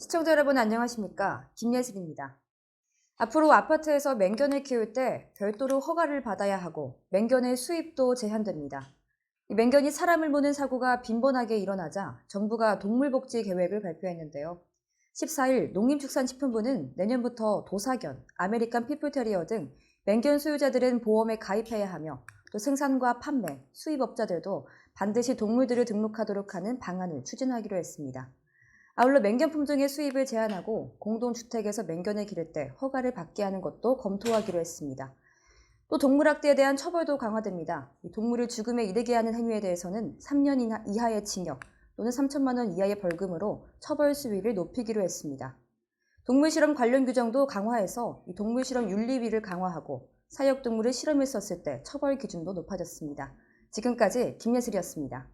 시청자 여러분 안녕하십니까? 김예슬입니다. 앞으로 아파트에서 맹견을 키울 때 별도로 허가를 받아야 하고 맹견의 수입도 제한됩니다. 이 맹견이 사람을 무는 사고가 빈번하게 일어나자 정부가 동물복지 계획을 발표했는데요. 14일 농림축산식품부는 내년부터 도사견, 아메리칸 피플테리어 등 맹견 소유자들은 보험에 가입해야 하며 또 생산과 판매, 수입업자들도 반드시 동물들을 등록하도록 하는 방안을 추진하기로 했습니다. 아울러 맹견 품종의 수입을 제한하고 공동주택에서 맹견을 기를 때 허가를 받게 하는 것도 검토하기로 했습니다. 또 동물학대에 대한 처벌도 강화됩니다. 이 동물을 죽음에 이르게 하는 행위에 대해서는 3년 이하- 이하의 징역 또는 3천만 원 이하의 벌금으로 처벌 수위를 높이기로 했습니다. 동물실험 관련 규정도 강화해서 이 동물실험 윤리위를 강화하고 사육동물을 실험에 썼을 때 처벌 기준도 높아졌습니다. 지금까지 김예슬이었습니다.